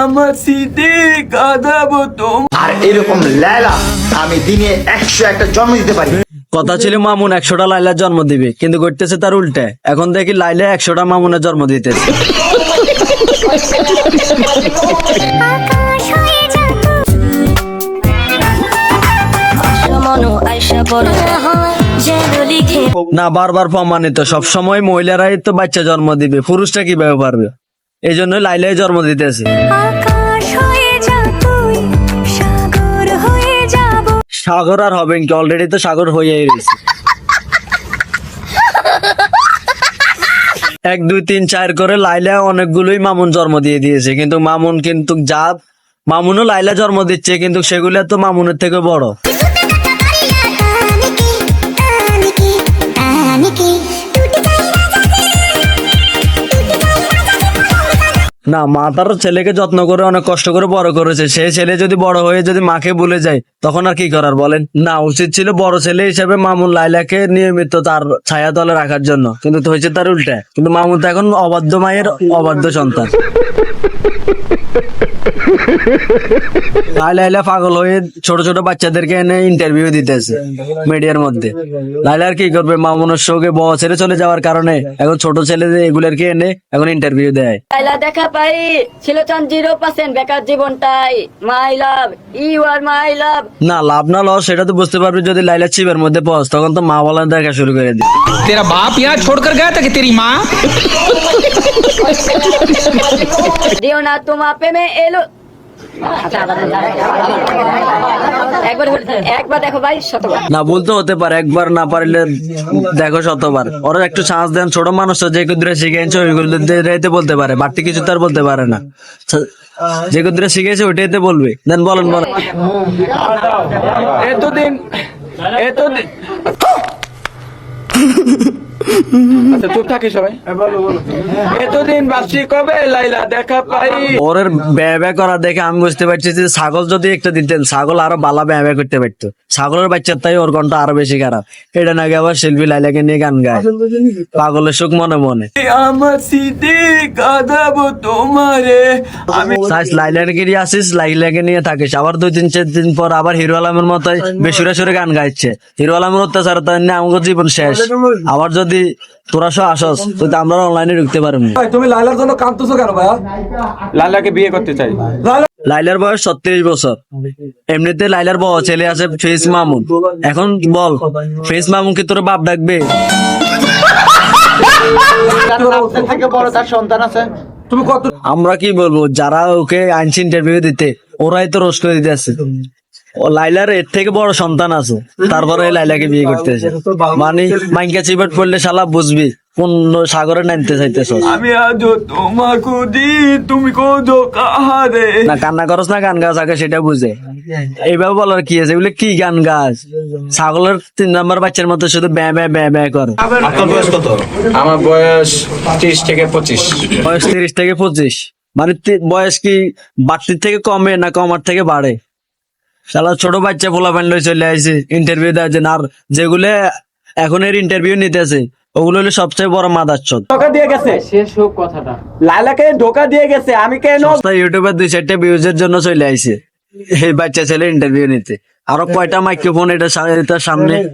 আমার সিদ্ধি কাঁদাবো তোম। আর এরকম লেলা আমি দিনে একশো একটা জন্ম দিতে পারি। কথা ছিল মামুন একশোটা লাইলার জন্ম দিবে কিন্তু করতেছে তার উল্টে। এখন দেখি লাইলা একশোটা মামুনের জন্ম দিতেছে। আকাশ হয়ে যাত মনো আয়সা বড় যেন লিখে না বারবার প্রমাণিত সবসময় মহিলারাই তো বাচ্চা জন্ম দিবে পুরুষটা কীভাবে পারবে? এই জন্য লাইলাই জন্ম দিতেছে। সাগর আর হবেন কি অলরেডি তো সাগর হয়েই রয়েছে। এক দুই তিন চার করে লাইলা অনেকগুলোই মামুন জন্ম দিয়ে দিয়েছে। কিন্তু মামুন কিন্তু যা মামুনও লাইলা জন্ম দিচ্ছে কিন্তু সেগুলো তো মামুনের থেকে বড়। না, মা তার ছেলেকে যত্ন করে অনেক কষ্ট করে বড় করেছে। সে ছেলে যদি বড় হয়ে যদি মাকে ভুলে যায়, তখন আর কি করার বলেন? না, উচিত ছিল বড় ছেলে হিসেবে মামুন লাইলাকে নিয়মিত তার ছায়া তলে রাখার জন্য। কিন্তু হয়েছে তার উল্টা। কিন্তু মামুন তো এখন অবাধ্য মায়ের অবাধ্য সন্তান। লাইলা পাগল হয়ে ছোট ছোট বাচ্চাদেরকে এনে ইন্টারভিউ দিতেছে মিডিয়ার মধ্যে। লাইলা আর কি করবে? মামুনের সঙ্গে বড় ছেলে চলে যাওয়ার কারণে এখন ছোট ছেলে এগুলোকে এনে এখন ইন্টারভিউ দেয়। লাইলা দেখা পারি ছিল চান জিরো পার্সেন্ট বেকার জীবনটাই। মাই লাভ ইউ আর মাই লাভ না লাভ না লস সেটা তো বুঝতে পারবি যদি লাইলা চিবের মধ্যে পস তখন তো মা বলার দেখা শুরু করে দিই তেরা বাপ ইয়া ছোড় কর গায়া থাকে তেরি মা দিও না তোমা প্রেমে এলো একবার একবার দেখো ভাই শতবার। না বলতে হতে পারে একবার না পারলে দেখো শতবার। ওরা একটু চান্স দেন ছোট মানুষ তো যে কুদরে শিখেছে ওইগুলো রেতে বলতে পারে বাড়তি কিছু তার বলতে পারে না। যে কুদরে শিখেছে ওইটাইতে বলবে। দেন বলেন বলেন। এতদিন এতদিন আচ্ছা চুপ থাকিস সবাই। এতদিন বাসি কবে লাইলা দেখা পাই? ওরের ব্যয় ব্যয় করা দেখে আমি বুঝতে পারছি যে ছাগল যদি একটা দিতেন ছাগল আরও বালা ব্যয় ব্যয় করতে পারতো। ছাগলের বাচ্চার তাই ওর কণ্ঠ আরও বেশি খারাপ। এটা নাকি আবার শিল্পী লাইলাকে নিয়ে গান গায়। পাগলের সুখ মনে মনে। আমার কাঁদাবো তোমারে। আমি সাইজ লাইলাকে নিয়ে আসিস লাইলাকে নিয়ে থাকিস। আবার দুই তিন চার দিন পর আবার হিরো আলমের মতোই বেসুরে সুরে গান গাইছে। হিরো আলমের অত্যাচার তাই নিয়ে আমাকে জীবন শেষ। আবার যদি তোরা সব আসস তো আমরা অনলাইনে ঢুকতে পারবি। তুমি লাইলার জন্য কাঁদতেছো কেন ভাইয়া? লাইলাকে বিয়ে করতে চাই। লাইলার বয়স ছত্রিশ বছর। এমনিতে লাইলার বড় ছেলে আছে ফেস মামুন। এখন বল ফেস মামুন কি তোর বাপ ডাকবে? বড় তার সন্তান আছে তুমি কত আমরা কি বলব যারা ওকে আইনসি ইন্টারভিউ দিতে ওরাই তো রোস্ট করে দিতে আছে। ও লাইলার এর থেকে বড় সন্তান আছে। তারপরে এই লাইলাকে বিয়ে করতেছে মানে মাইকা চিবাট পড়লে শালা বুঝবি কোন সাগরে নামতে চাইতেছ। আমি আজ তোমার খুঁজি তুমি কোদো কাহারে। না কান্না করস না গান গাছ আগে সেটা বুঝে। এইভাবে বলার কি আছে? এগুলো কি গান গাছ ছাগলের তিন নম্বর বাচ্চার মতো শুধু ব্যাঁ ব্যাঁ ব্যাঁ ব্যাঁ করে। আমার বয়স ত্রিশ থেকে পঁচিশ। বয়স তিরিশ থেকে পঁচিশ। মানে বয়স কি বাড়তির থেকে কমে না কমার থেকে বাড়ে? শালা ছোট বাচ্চা পোলা প্যান্ড চলে আসছে ইন্টারভিউ দেওয়ার জন্য। আর যেগুলো এখন এর ইন্টারভিউ নিতেছে ওগুলো হলো সবচেয়ে বড় মাদাচ্ছদ ধোকা দিয়ে গেছে। শেষ হোক কথাটা। লালাকে ধোকা দিয়ে গেছে। আমি কেন ইউটিউবে দুই চারটা ভিউজের জন্য চলে আইছে। এই বাচ্চা ছেলে ইন্টারভিউ নিতে। আরও কয়টা মাইক্রোফোন এটা সা- সামনে